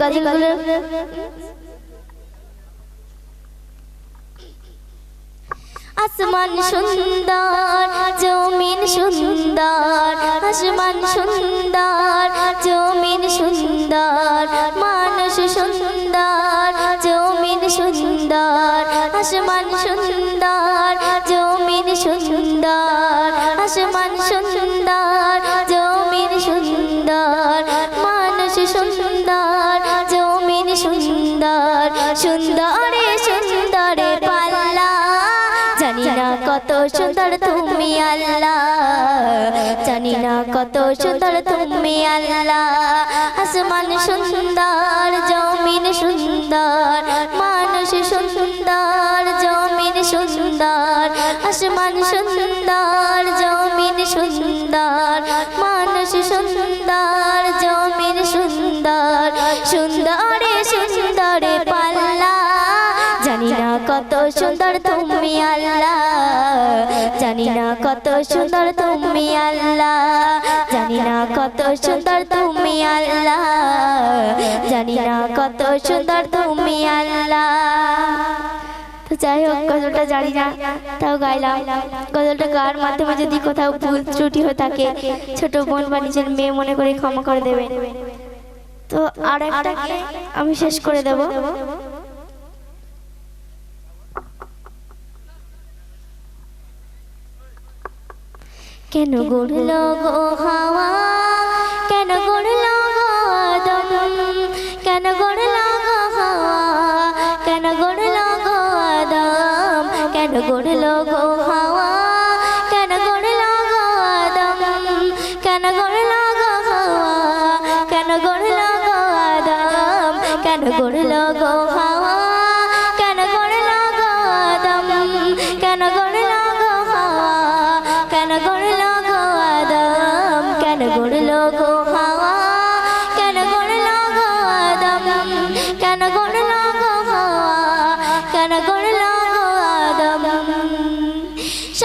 গজলগুলো আসমান সুন্দর, জমিন সুন্দর, আসমান সুন্দর, জমিন সুন্দর, মানুষ সুন্দর, জমিন সুন্দর, আসমান সুন্দর, জমিন সুন্দর, আসমান সুন্দর না কত সুন্দর তুমি আল্লাহ। আসমান সুন্দর, জমিন সুন্দর, মানুষ সুন্দর, জমিন সুন্দর। আসমান সুন্দর, জমিন সুন্দর, মানুষ সুন্দর, জমিন সুন্দরে। সুন্দরে না কত সুন্দর তুমি আল্লাহ। জানি না কত সুন্দর তুমি আল্লাহ। জানি না কত সুন্দর তুমি আল্লাহ। যাই হোক, গজলটা জানি না, তাও গাইলাম। গজলটা গাওয়ার মাধ্যমে যদি কোথাও ভুল ত্রুটি হয়ে থাকে, ছোট বোন বা নিজের মেয়ে মনে করে ক্ষমা করে দেবে। তো আর একটা আমি শেষ করে দেব। কেন গড়ল গো হাওয়া? কেন গড়ল গো দম কেন গড়ল গো হাওয়া? কেন গড়ল গো দম কেন গড়ল গো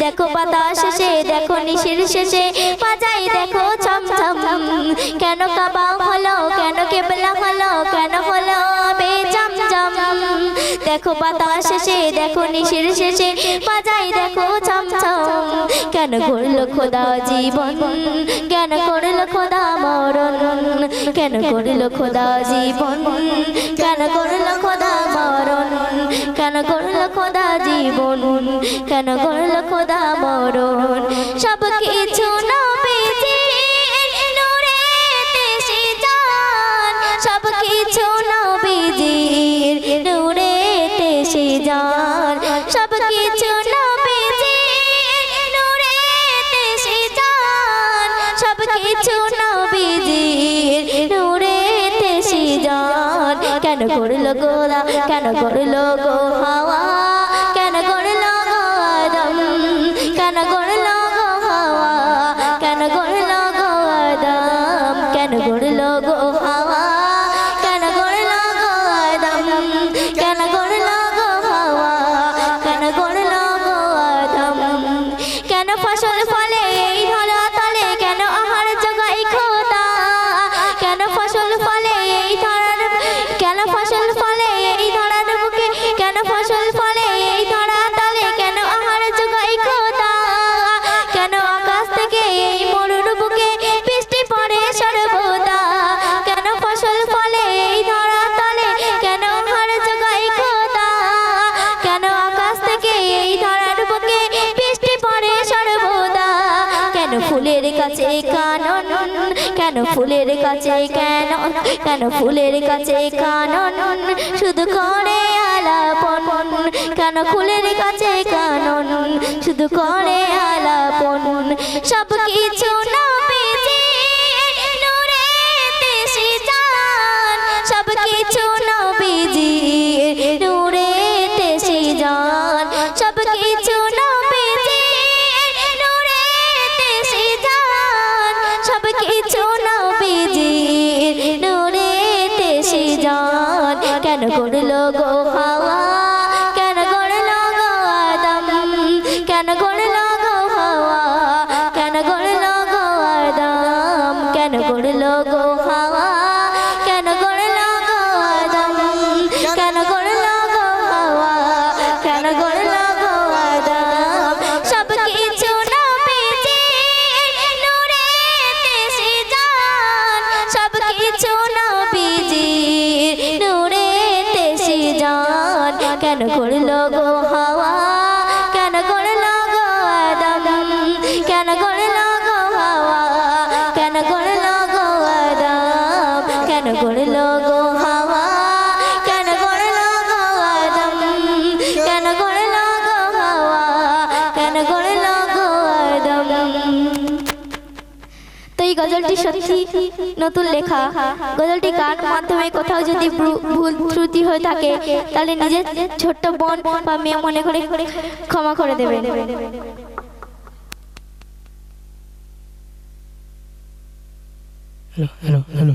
দেখো বাতাস শেষে, দেখো নিশির শেষে বাজাই দেখো চমচম কেন কাবা হলো, কেন কেবলা হলো, কেন হলো বে চমচম। দেখো বাতাস শেষে, দেখো নিশির শেষে বাজাই দেখো চমচম কেন করল খোদা জীবন, জ্ঞান করল খোদা মরণ কেন করল খোদা জীবন কেন করল খোদা মরণ কেন করল খোদা জীবন কেন করল খোদা মরণ। সব কিছু নবীজির কেন করল গোরা? কেন করল গো হাওয়া? ফুলের কাছে কানন, কেন ফুলের কাছে কেন কেন ফুলের কাছে কানন? শুধু করে আলাপন, কেন ফুলের কাছে কানন? শুধু করে আলাপন সব কিছু নবীজির কেন করল গো হাওয়া? এই গজলটি সত্যি নতুন লেখা গজলটি গান মাধ্যমে কোথাও যদি ভ্রু- ভুল ত্রুটি হয়ে থাকে তাহলে নিজের ছোট্ট বোন বা মেয়ে মনে করে ক্ষমা করে দেবে হ্যালো হ্যালো hello.